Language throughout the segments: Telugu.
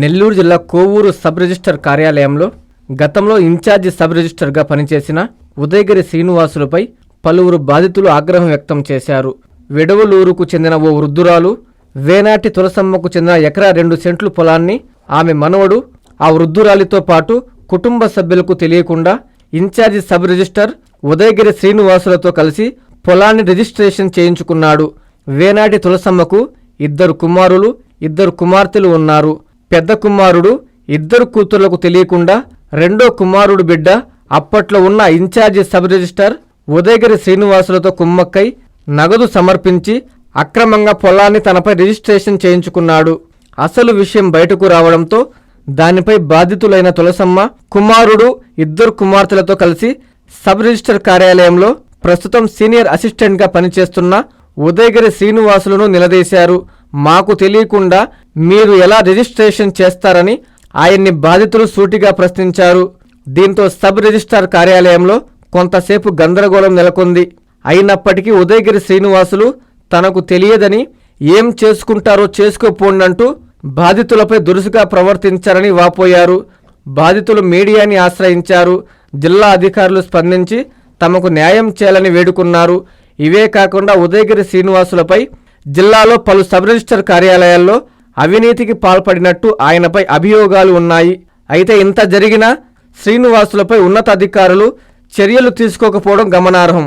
నెల్లూరు జిల్లా కోవూరు సబ్ రిజిస్టర్ కార్యాలయంలో గతంలో ఇన్ఛార్జి సబ్ రిజిస్టర్గా పనిచేసిన ఉదయగిరి శ్రీనివాసులపై పలువురు బాధితులు ఆగ్రహం వ్యక్తం చేశారు. విడవలూరుకు చెందిన ఓ వృద్ధురాలు వేనాటి తులసమ్మకు చెందిన ఎకరా రెండు సెంట్లు పొలాన్ని ఆమె మనవడు ఆ వృద్ధురాలితో పాటు కుటుంబ సభ్యులకు తెలియకుండా ఇన్ఛార్జి సబ్ రిజిస్టర్ ఉదయగిరి శ్రీనివాసులతో కలిసి పొలాన్ని రిజిస్ట్రేషన్ చేయించుకున్నాడు. వేనాటి తులసమ్మకు ఇద్దరు కుమారులు ఇద్దరు కుమార్తెలు ఉన్నారు. పెద్ద కుమారుడు ఇద్దరు కూతుర్లకు తెలియకుండా రెండో కుమారుడు బిడ్డ అప్పట్లో ఉన్న ఇన్ఛార్జి సబ్ రిజిస్టర్ ఉదయగిరి శ్రీనివాసులతో కుమ్మక్కై నగదు సమర్పించి అక్రమంగా పొలాన్ని తనపై రిజిస్ట్రేషన్ చేయించుకున్నాడు. అసలు విషయం బయటకు రావడంతో దానిపై బాధితులైన తులసమ్మ కుమారుడు ఇద్దరు కుమార్తెలతో కలిసి సబ్ రిజిస్టర్ కార్యాలయంలో ప్రస్తుతం సీనియర్ అసిస్టెంట్గా పనిచేస్తున్న ఉదయగిరి శ్రీనివాసులను నిలదీశారు. మాకు తెలియకుండా మీరు ఎలా రిజిస్ట్రేషన్ చేస్తారని ఆయన్ని బాధితులు సూటిగా ప్రశ్నించారు. దీంతో సబ్ రిజిస్ట్రార్ కార్యాలయంలో కొంతసేపు గందరగోళం నెలకొంది. అయినప్పటికీ ఉదయగిరి శ్రీనివాసులు తనకు తెలియదని ఏం చేసుకుంటారో చేసుకోపోండంటూ బాధితులపై దురుసుగా ప్రవర్తించారని వాపోయారు. బాధితులు మీడియాని ఆశ్రయించారు. జిల్లా అధికారులు స్పందించి తమకు న్యాయం చేయాలని వేడుకున్నారు. ఇవే కాకుండా ఉదయగిరి శ్రీనివాసులపై జిల్లాలో పలు సబ్ రిజిస్టర్ కార్యాలయాల్లో అవినీతికి పాల్పడినట్టు ఆయనపై అభియోగాలు ఉన్నాయి. అయితే ఇంత జరిగినా శ్రీనివాసులపై ఉన్నతాధికారులు చర్యలు తీసుకోకపోవడం గమనార్హం.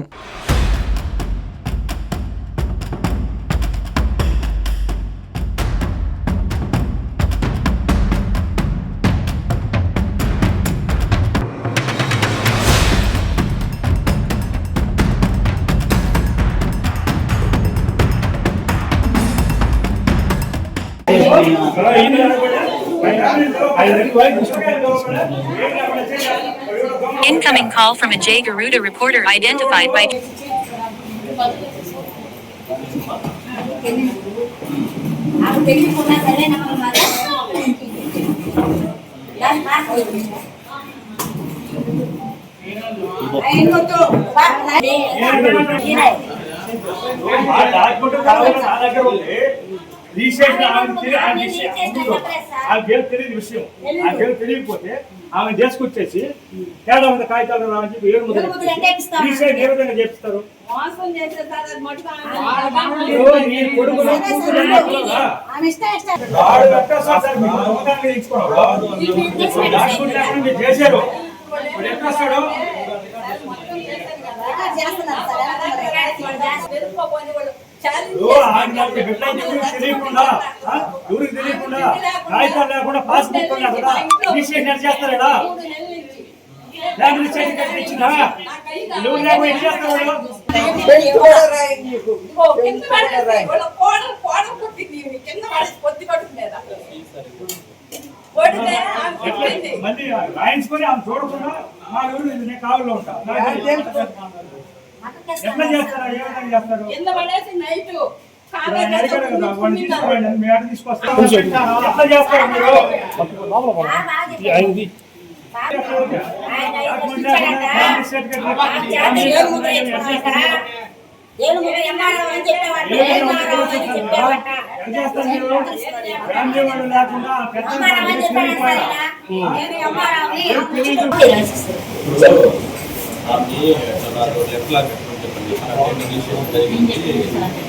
Incoming call from a J. Garuda reporter identified by నమ్మకం ఆ పేరు తెలియని విషయం. ఆ పేరు తెలియకపోతే ఆమె చేసుకొచ్చేసి తేడా ఉంది కాగితాలు రావని చెప్పి ఏడు ఇస్తామా? రీసెంట్ ఏ విధంగా చేపిస్తారు? నీ కొడుకులు చేశారు ఇప్పుడు ఎట్లా వస్తాడు? చేస్తున్నారు తెలియకుండా ఆ? ఎవరికి తెలియకుండా కాగితాలు లేకుండా పాస్బుక్ లేకుండా రీసెంట్ చేస్తారు ఇచ్చిందా? ఏం ఆమె రాయించుకొని చూడకుండా మా ఊరు ఇది నేను కావులో ఉంటా. ఎట్లా చేస్తారా? ఏ విధంగా చేస్తారు? కింద పడేసి నైట్ ఎట్లా చేస్తారు? మీరు? సర్టిఫికేట్ ఏడు ముద్ర ఎంఆర్ఓ అని చెప్పావట ఎంఆర్ఓ అని చెప్పావట ఎంఆర్ఓ అని ఈయన. నేను ఎంఆర్ఓ నాకు ఎట్లా పెట్టుకుని చెప్పండి? అంటే నెగోషియేషన్ జరిగింది.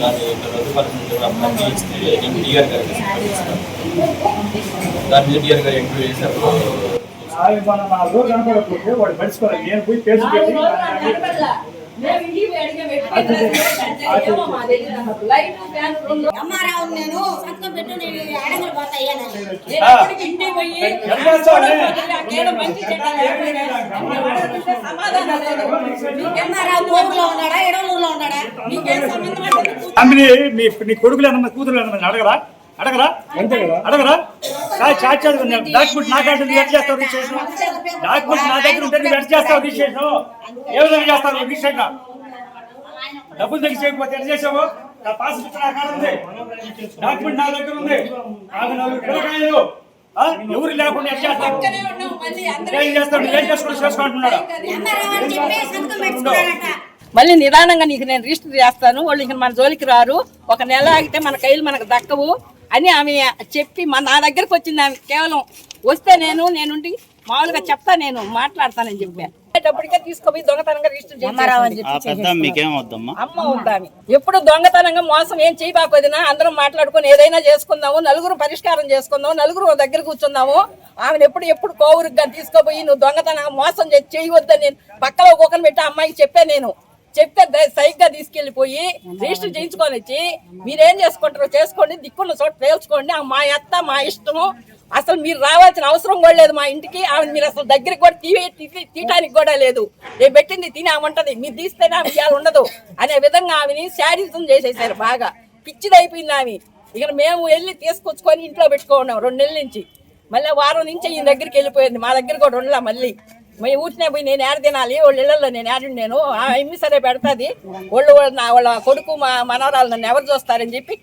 దాన్ని రద్దుపరచండి అప్పటి ఇస్తే నేను డిఆర్ గారికి దాని మీద డిఆర్ గారు ఎంక్వైరీ చేసినప్పుడు అవి మన నా రోజు కనపడకపోతే వాడు మర్చిపోవాలి నేను పోయి ఎంఆర్ఓ నేను సంతకం పెట్టు నేను నేను ఎప్పటికీ ఇంటికి పోయి మీ నీ కొడుకులు అన్న కూతురు అన్న అడగరా అడగరా? కదా. అడగరా? కాదు చాట్ డాక్యుమెంట్ నా దగ్గర ఎట్ చేస్తావు రిజిస్ట్రేషన్ డాక్యుమెంట్ నా దగ్గర ఉంటే నువ్వు ఎట్ చేస్తావు రిజిస్ట్రేషన్ ఏ విధంగా చేస్తావు రిజిస్ట్రేషన్ డబ్బులు దగ్గర చేయకపోతే ఎట్ చేసావు? నా పాస్ బుక్ నా కాడ ఉంది. డాక్యుమెంట్ నా దగ్గర ఉంది. నాకు నలుగురు పిల్లకాయలు? ఎవరు లేకుండా ఏం ఏం చేసుకుని చేసుకుంటున్నాడు మళ్ళీ నిదానంగా నీకు నేను రిజిస్టర్ చేస్తాను. వాళ్ళు ఇక మన జోలికి రారు. ఒక నెల ఆగితే మన కైలు మనకు దక్కవు. అని ఆమె చెప్పి మా నా దగ్గరకు వచ్చింది ఆమె. కేవలం వస్తే నేను నేనుండి మామూలుగా చెప్తా నేను మాట్లాడతానని చెప్పాను తీసుకుపోయి దొంగతనంగా రిజిస్టర్ అమ్మ ఎప్పుడు దొంగతనంగా మోసం ఏం చేయబాకొదినా అందరం మాట్లాడుకొని ఏదైనా చేసుకుందాము నలుగురు పరిష్కారం చేసుకుందాము నలుగురు దగ్గర కూర్చుందాము. ఆమెను ఎప్పుడు ఎప్పుడు కోవురుగా తీసుకోపోయి నువ్వు దొంగతనంగా మోసం చేయవద్దని నేను పక్కలో కుక్కను పెట్టి అమ్మాయికి చెప్పా నేను. చెప్తే సైగ్గా తీసుకెళ్ళిపోయి రిజిస్టర్ చేయించుకొని వచ్చి మీరేం చేసుకుంటారో చేసుకోండి దిక్కున్న చోట తేల్చుకోండి ఆ మా అత్త మా ఇష్టము. అసలు మీరు రావాల్సిన అవసరం కూడా లేదు మా ఇంటికి. ఆమె మీరు అసలు దగ్గరికి కూడా తీ తీ- తీయటానికి కూడా లేదు. నేను పెట్టింది తిని ఆమె ఉంటది మీరు తీస్తేనే ఆమె ఇవాళ ఉండదు అనే విధంగా ఆమెని శాడిజం చేసేసారు బాగా. పిచ్చిది అయిపోయింది ఆమె. ఇక మేము వెళ్ళి తీసుకొచ్చుకొని ఇంట్లో పెట్టుకున్నాం రెండు నెలల నుంచి. మళ్ళీ వారం నుంచి ఈయన దగ్గరికి వెళ్ళిపోయింది. మా దగ్గర కూడా ఉండలా మళ్ళీ. మీ ఊరినే పోయి నేను ఏడ తినాలి? వాళ్ళ ఇళ్ళల్లో నేను ఏడ నేను ఆ ఎమ్మి సరే పెడతాది. వాళ్ళు నా వాళ్ళ కొడుకు మా మనవరాలు నన్ను ఎవరు చూస్తారని చెప్పి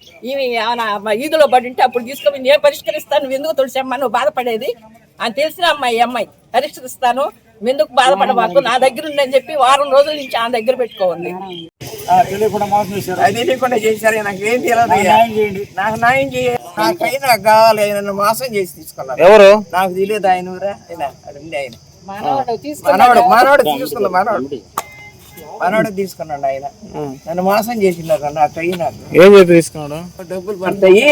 మా ఈదులో పడి ఉంటే అప్పుడు తీసుకొని నేను పరిష్కరిస్తాను. నువ్వు ఎందుకు తులసమ్మ? నువ్వు బాధపడేది? అని తెలిసిన అమ్మాయి ఈ అమ్మాయి. పరిష్కరిస్తాను. ఎందుకు బాధపడబాకు నా దగ్గర ఉందని చెప్పి వారం రోజుల నుంచి ఆమె దగ్గర పెట్టుకోండి ఆ, తెలియకుండా మోసం చేశారు. నాకు ఏం తెలియదు నాకు న్యాయం చేయండి. నాకు న్యాయం చేయ నాకైనా కావాలి. నన్ను మోసం చేసి తీసుకున్నారు ఎవరు? నాకు తెలియదు ఆయన ఊరా ఆయన అడుండి ఆయన. మనవాడు తీసుకున్నాడు. మనవాడు మనవాడు తీసుకున్నా మనవాడు. మనవాడు తీసుకున్నాడు ఆయన. నన్ను మోసం చేసినారు నాకు అయ్యి నాకు. ఏం చెప్పి తీసుకున్నాడు? డబ్బులు పడతాయి.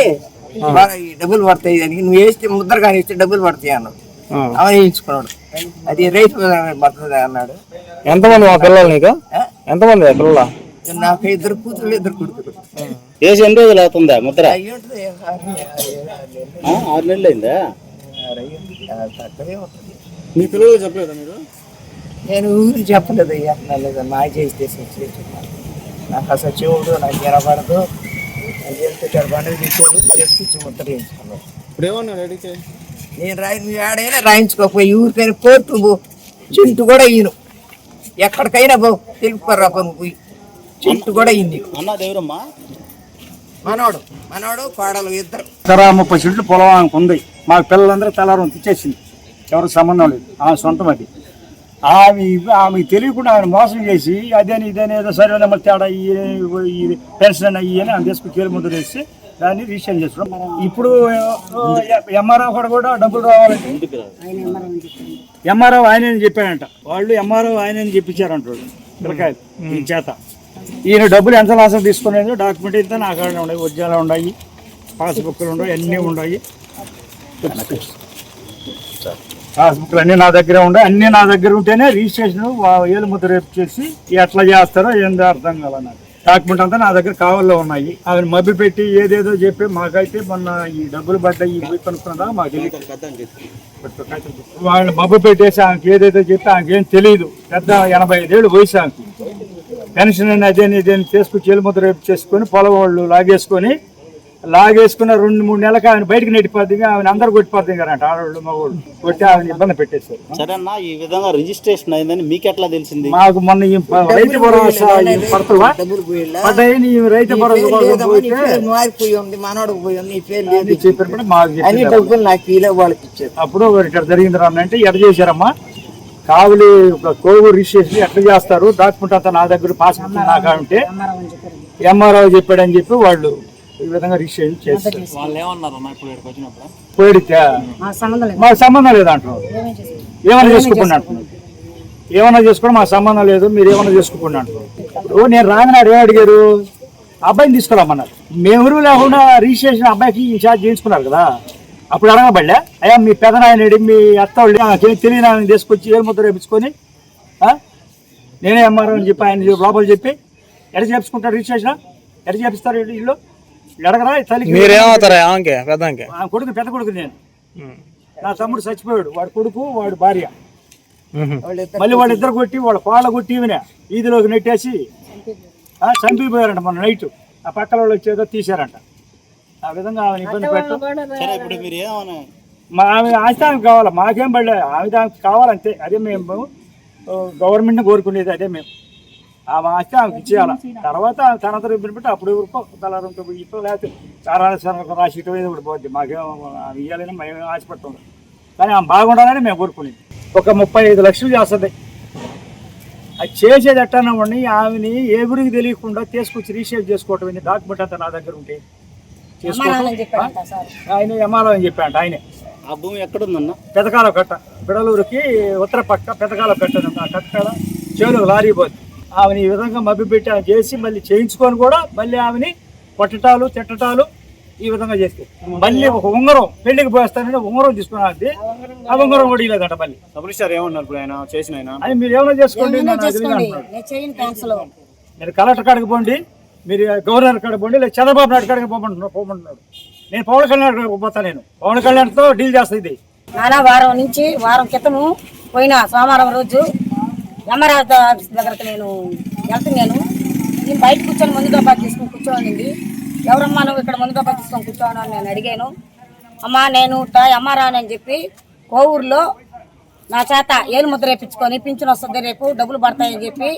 డబ్బులు పడతాయి. దానికి నువ్వు వేస్తే ముద్ర కానీ ఇస్తే డబ్బులు పడతాయి అన్నాడు. అవన్నీ వేయించుకున్నాడు అది రైతు పడుతుంది అన్నాడు. ఎంతమంది మా పిల్లలు నీకు? ఆ? ఎంతమంది పిల్లల? నాకు ఇద్దరు కూతురు ఇద్దరు కొడుకులు. వేసి ఎన్ని రోజులు అవుతుందా ముద్ర? ఆరు నెలలు అయిందా? తక్కువే ఉంటుంది మీ పిల్లలు చెప్పలేదా మీరు? నేను ఊరు చెప్పలేదు అయ్యా నల్లగా మా చేస్తే చెప్పాను నాకు అసలు చెవుడు నాకు ఎనపడదు నాకు ఎంత పండుగ తెచ్చారు చేసుకొచ్చి ముద్ర వేయించుకున్నాను. ఇప్పుడు ఏమన్నాడు అడిగితే నేను రాయి నువ్వు ఏడైనా రాయించుకోకపోయి ఊరికైనా కోర్టు పో. చింటు కూడా ఈయను. ఎక్కడికైనా పో తెలుపుకోరా పో నువ్వు పోయి చింటు కూడా అయింది అన్న దేవురమ్మా మనోడు మనోడు కోడలు ఇద్దరు. ముప్పై సెంట్లు పొలం ఉంది మాకు పిల్లలందరూ తెల్లారం తెచ్చేసింది. ఎవరికి సంబంధం లేదు. ఆమె సొంతం అది. ఆమె ఆమెకి తెలియకుండా ఆమె మోసం చేసి అదేని ఇదేని ఏదో సరే నెంబర్ తేడా ఈ పెన్షన్ అయ్యి అని ఆమె తీసుకుని కీలు ముద్ర వేసి దాన్ని రిజిస్టర్ చేస్తున్నాం ఇప్పుడు ఎంఆర్ఓ కూడా కూడా డబ్బులు రావాలంటే ఎంఆర్ఓ ఆయన చెప్పాడంట. వాళ్ళు ఎంఆర్ఓ ఆయన చెప్పించారంట వాళ్ళు. పిల్లకాయలు ఈ చేత. ఈయన డబ్బులు ఎంత లాసం తీసుకునేది డాక్యుమెంట్ ఇంత నా కాడ ఉన్నాయి ఉద్యోగాలు ఉన్నాయి పాస్బుక్లు ఉన్నాయి అన్నీ ఉన్నాయి. పాస్బుక్లు అన్నీ నా దగ్గర ఉన్నాయి అన్నీ నా దగ్గర ఉంటేనే రిజిస్ట్రేషన్ ఏలు ముద్ర రేపు చేసి ఎట్లా చేస్తారో ఏందో అర్థం కాల నాకు డాక్యుమెంట్ అంతా నా దగ్గర కావాలో ఉన్నాయి. ఆమె మభ్య పెట్టి ఏదేదో చెప్పి మాకైతే మొన్న ఈ డబ్బులు పడ్డాయి ఇవి కనుక్కున్నదా మాకు తెలియదు వాళ్ళు మబ్బు పెట్టేసి ఆమెకి ఏదైతే చెప్తే ఆమెకి ఏం తెలియదు పెద్ద ఎనభై ఐదేళ్ళు వయసు ఆమెకి. పెన్షన్ అని అదేని ఇదేని చేసుకుని చేలుముద్ర రేపు చేసుకొని పొలం వాళ్ళు లాగేసుకొని లాగేసుకున్న రెండు మూడు నెలలకు ఆమె బయటకు నెట్టిపోద్ది ఆమెను అందరు కొట్టిపోద్ది కదంట ఆడవాళ్ళు మగవాళ్ళు. కొట్టి ఆమెను ఇబ్బంది పెట్టేశారు సరే అన్న ఈ విధంగా రిజిస్ట్రేషన్ అయిందని మీకు ఎట్లా తెలిసింది? మాకు మొన్న రైతు భరోసా పడ్డాయి నీ రైతు భరోసా కోసం పోతే మారిపోయి ఉంది మనోడికి పోయి ఉంది నీ పేరు లేదు. అది చెప్పినప్పుడు మాకు అన్ని. డబ్బులు నాకు వాళ్ళకి ఇచ్చారు. అప్పుడు ఇక్కడ జరిగింది రా అంటే ఎట్లా చేశారమ్మా? కావులి ఒక కోవూరు రిజిస్ట్రేషన్ ఎట్లా చేస్తారు? డాక్యుమెంట్ అంతా నా దగ్గర పాస్బుక్ నాకు ఉంటే ఎంఆర్ఓ చెప్పాడని చెప్పి వాళ్ళు ఈ విధంగా రిజిస్ట్రేషన్ చేస్తారు. వాళ్ళు ఏమన్నారు అన్న ఇప్పుడు ఇక్కడికి వచ్చినప్పుడు? పోయిడితే మాకు సంబంధం లేదు అంటున్నారు ఏమైనా చేసుకోకుండా అంటున్నారు ఏమైనా చేసుకోండి మాకు సంబంధం లేదు మీరు ఏమైనా చేసుకోకుండా అంటున్నారు ఇప్పుడు నేను రాగానే ఏం అడిగారు అబ్బాయిని తీసుకురామన్నారు. మేము ఎవరు లేకుండా రిజిస్ట్రేషన్ అబ్బాయికి ఇన్ఛార్జ్ చేయించుకున్నారు కదా. అప్పుడు అడగబడలే అయ్యా మీ పెదనాయనడి మీ అత్త వాళ్ళు నాకేం తెలియని ఆయన తీసుకొచ్చి ఏడు ముద్ర వేపించుకొని ఆ? నేనే అమ్మారు అని చెప్పి ఆయన లోపల చెప్పి ఎడ చేపించుకుంటారు రిజిస్ట్రేషన్ ఎడ చేపిస్తారు ఇల్లు ఎడగరా? తల్లికి మీరేమవుతారా ఆమెకి పెద్దానికి ఆ కొడుకు పెద్ద కొడుకు నేను. నా తమ్ముడు చచ్చిపోయాడు. వాడి కొడుకు వాడి భార్య. మళ్ళీ వాళ్ళిద్దరు కొట్టి వాళ్ళ కోళ్ళ కొట్టి ఈమెనే ఈదిలోకి నెట్టేసి ఆ, చంపిపోయారంట మన నైట్ ఆ పక్కల వాళ్ళు వచ్చేదో తీశారంట. ఆ విధంగా ఆమెను ఇబ్బంది పెట్టు మా ఆమె ఆస్తి ఆమెకు కావాలి? మాకేం పడలే ఆమె ఆమెకు కావాలంతే. అదే మేము గవర్నమెంట్ని కోరుకునేది అదే మేము. ఆమె ఆస్తి ఆమెకి ఇచ్చేయాలి. తర్వాత ఆమె తన తరపు పెట్టి అప్పుడు ఎవరికో తలారంతో ఇప్పుడు లేకపోతే చారాల రాసి ఇటు మీద కూడా పోద్ది. మాకేం ఆమె ఇవ్వాలని మేము ఆశపడతాం కానీ ఆమె బాగుండాలని మేము కోరుకునేది. ఒక ముప్పై ఐదు లక్షలు చేస్తుంది. అది చేసేది ఎట్టనండి ఆమెని ఏ గురికి తెలియకుండా తీసుకొచ్చి రీషేప్ చేసుకోవటం ఏంది? డాక్యుమెంట్ అంతా నా దగ్గర ఉంటే ఆయన ఎంఆర్ఓ అని చెప్పాడు ఆయనే. ఆ భూమి ఎక్కడుందన్న? పెదకాల కట్ట. బిడలూరుకి ఉత్తర పక్క పెదకాల కట్ట. ఆ కట్ట చేను లారీ పోతుంది ఆమెని ఈ విధంగా మభ్యపెట్టి ఆమె చేసి మళ్ళీ చేయించుకొని కూడా మళ్ళీ ఆమెని కొట్టటాలు తిట్టటాలు ఈ విధంగా చేస్తే. మళ్ళీ ఒక ఉంగరం పెళ్ళికి పోయేస్తానని ఉంగరం తీసుకున్నది ఆ ఉంగరం కూడా ఇలేదంట మళ్ళీ. ఏమన్నారు ఇప్పుడు ఆయన? చేసిన ఆయన? అది మీరు ఏమైనా చేసుకోండి మీరు కలెక్టర్ కాడికి పోండి మీరు గవర్నర్ కాడికి పోండి లేదా చంద్రబాబు నాయుడు కాడికి పోమంటున్నాడు పోమంటున్నాడు. నేను పవన్ కళ్యాణ్ కాడికి పోతాను నేను. పవన్ కళ్యాణ్తో డీల్ చేస్తా ఇది. నానా వారం నుంచి వారం క్రితము పోయిన సోమవారం రోజు ఎంఆర్ఆర్ ఆఫీస్ దగ్గరకు నేను వెళ్తున్నాను. నేను బయట కూర్చొని ముందు డబ్బా తీసుకొని కూర్చోనింది ఎవరమ్మా నువ్వు ఇక్కడ ముందు డబ్బా తీసుకొని కూర్చోను అని నేను అడిగాను. అమ్మా నేను అమ్మారాని అని చెప్పి కోవూరులో నా చేత ఏలు ముద్ర వేయించుకొని పింఛన్ వస్తుంది రేపు డబ్బులు పడతాయని చెప్పి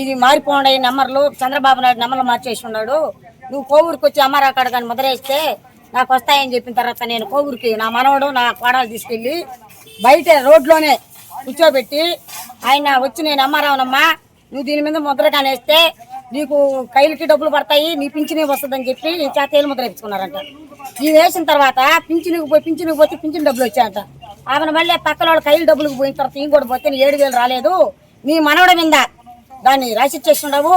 ఇది మారిపోండి నెంబర్లు చంద్రబాబు నాయుడు నెంబర్లు మార్చేసి ఉన్నాడు. నువ్వు కోవూరుకి వచ్చి అమ్మారా కాడ కానీ ముద్ర వేస్తే నాకు వస్తాయని చెప్పిన తర్వాత నేను కోవూరికి నా మనవడు నా కోడలు తీసుకెళ్ళి బయట రోడ్లోనే కూర్చోబెట్టి ఆయన వచ్చి నేను అమ్మారావునమ్మా నువ్వు దీని మీద ముద్ర కానేస్తే నీకు కైలుకి డబ్బులు పడతాయి నీ పింఛనీ వస్తుందని చెప్పి ఈ చేతలు ముద్ర ఇచ్చుకున్నారంట ఈ వేసిన తర్వాత పింఛనికి పోయి పింఛనికి పోతే పింఛన్ డబ్బులు వచ్చాయంట. ఆమెను మళ్ళీ పక్కన వాళ్ళు కైలు డబ్బులకు పోయిన తర్వాత ఇంకోటి పోతే నీ ఏడు వేలు రాలేదు. నీ మనవడ మీద దాన్ని రాసిచ్చేసి ఉండవు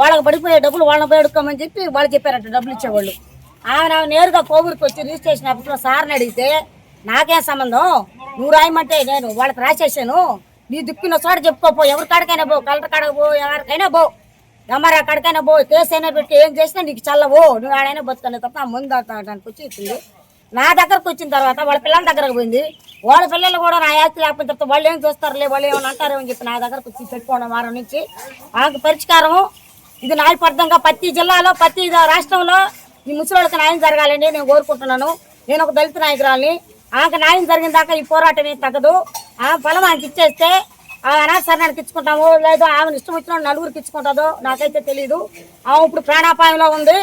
వాళ్ళకి పడిపోయే డబ్బులు వాళ్ళని పోయి అడుక్కోమని చెప్పి వాళ్ళు చెప్పారంట డబ్బులు ఇచ్చేవాళ్ళు. ఆమె ఆమె నేరుగా కోవూరుకి వచ్చి రిజిస్ట్రేషన్ ఆఫీస్లో సార్ని అడిగితే నాకేం సంబంధం? నువ్వు రాయమంటే నేను వాళ్ళకి రాసేసాను. నీ దిక్కున్న చోట చెప్పుకోపో. ఎవరి కాడికైనా పో. కలెక్టర్ కాడకు పో. ఎవరికైనా పో. గమ్మర కాడికైనా పో. కేసు అయినా పెట్టి ఏం చేసినా నీకు చల్లవు. నువ్వు ఆడైనా బతుకనే తప్ప ముందు దానికి వచ్చి ఇచ్చింది. నా దగ్గరకు వచ్చిన తర్వాత వాళ్ళ పిల్లల దగ్గరకు పోయింది. వాళ్ళ పిల్లలు కూడా నా యాక్తి లేకపోయిన తర్వాత వాళ్ళు ఏం చూస్తారులే వాళ్ళు ఏమైనా అంటారేమని అని చెప్పి నా దగ్గరకు వచ్చి పెట్టుకోవడం వారం నుంచి ఆకు పరిష్కారం ఇది న్యాయబద్ధంగా ప్రతి జిల్లాలో ప్రతి రాష్ట్రంలో ఈ ముసలిళ్ళకి న్యాయం జరగాలని నేను కోరుకుంటున్నాను. నేను ఒక దళిత నాయకురాలని. ఆమెకు న్యాయం జరిగిన దాకా ఈ పోరాటం ఏం తగ్గదు. ఆ ఫలం ఆమెకి ఇచ్చేస్తే ఆమె అనాథరణానికి ఇచ్చుకుంటాము లేదు ఆమెను ఇష్టం వచ్చిన నలుగురికి ఇచ్చుకుంటుందో నాకైతే తెలియదు ఆమె ఇప్పుడు ప్రాణాపాయంలో ఉంది.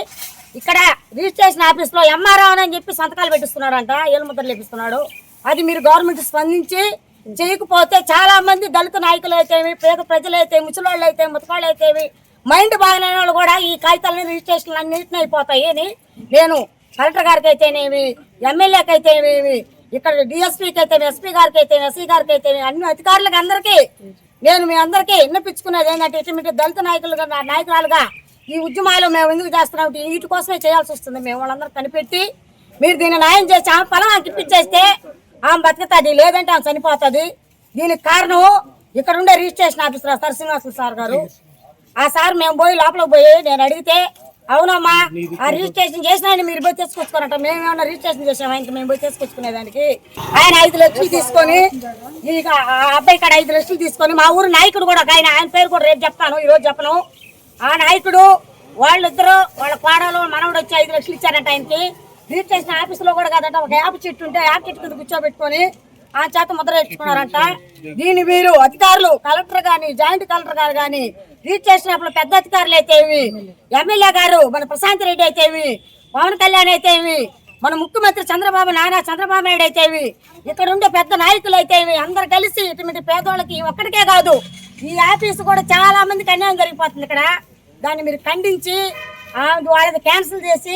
ఇక్కడ రిజిస్ట్రేషన్ ఆఫీస్లో ఎంఆర్ఓ అని చెప్పి సంతకాలు పెట్టిస్తున్నారంట. ఏలుముద్రలు లేపిస్తున్నాడు అది మీరు గవర్నమెంట్ స్పందించి చేయకపోతే చాలా మంది దళిత నాయకులు అయితేవి పేద ప్రజలు అయితే ముసలోళ్ళు అయితే ముతకాళ్ళు అయితేవి మైండ్ బాగానే వాళ్ళు కూడా ఈ కాగితాలని రిజిస్ట్రేషన్లు అన్నింటినీ అయిపోతాయి అని నేను కలెక్టర్ గారికి అయితేనేమి ఎమ్మెల్యేకి అయితేనేమి ఇక్కడ డిఎస్పీకి అయితే ఎస్పీ గారికి అయితే ఎస్సీ గారికి అయితే అన్ని అధికారులకు అందరికీ నేను మీ అందరికీ విన్నపించుకునేది ఏంటంటే ఇటువంటి దళిత నాయకులుగా నాయకురాలుగా ఈ ఉద్యమాలు మేము ఎందుకు చేస్తున్నాం? వీటి కోసమే చేయాల్సి వస్తుంది. మేము వాళ్ళందరూ కనిపెట్టి మీరు దీన్ని న్యాయం చేసి ఆమె పొలం ఆమెకి ఇప్పించేస్తే ఆమె బతుకుతుంది లేదంటే ఆమె చనిపోతుంది. దీనికి కారణం ఇక్కడ ఉండే registration officer sir Srinivasulu sir గారు. ఆ సార్ మేము పోయి లోపలికి పోయి నేను అడిగితే అవునమ్మా. ఆ రిజిస్ట్రేషన్ చేసిన మీరు పోయి తీసుకొచ్చుకోరట మేము ఏమన్నా రిజిస్ట్రేషన్ చేసాం ఆయనకి మేము పోయి తీసుకొచ్చుకునేదానికి ఆయన ఐదు లక్షలు తీసుకొని ఇక ఆ అబ్బాయి కాడ ఐదు లక్షలు తీసుకొని మా ఊరు నాయకుడు కూడా ఆయన ఆయన పేరు కూడా రేపు చెప్తాను ఈ రోజు చెప్పను. ఆ నాయకుడు వాళ్ళిద్దరు వాళ్ళ కోడలు మనవడు వచ్చి ఐదు లక్షలు ఇచ్చారంట ఆయనకి. రిజిస్ట్రేషన్ ఆఫీసులో కూడా కాదంట ఒక యాప్ చెట్టు ఉంటే యాప్ చెట్టు కింద కూర్చోబెట్టుకొని ఆ చేత ముద్ర దీన్ని వీరు అధికారులు కలెక్టర్ గాని జాయింట్ కలెక్టర్ గారు గాని రీచ్ చేసినప్పుడు పెద్ద అధికారులు అయితేవి ఎమ్మెల్యే గారు మన ప్రశాంత్ రెడ్డి అయితేవి పవన్ కళ్యాణ్ అయితేవి మన ముఖ్యమంత్రి చంద్రబాబు నారా చంద్రబాబు నాయుడు అయితేవి ఇక్కడ ఉండే పెద్ద నాయకులు అయితేవి అందరు కలిసి ఇటువంటి పేదోళ్ళకి ఒక్కడికే కాదు ఈ ఆఫీస్ కూడా చాలా మందికి అన్యాయం జరిగిపోతుంది ఇక్కడ. దాన్ని మీరు ఖండించి ఆ, వాళ్ళది క్యాన్సిల్ చేసి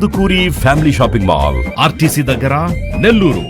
Kandukuri family shopping mall RTC దగ్గర నెల్లూరు.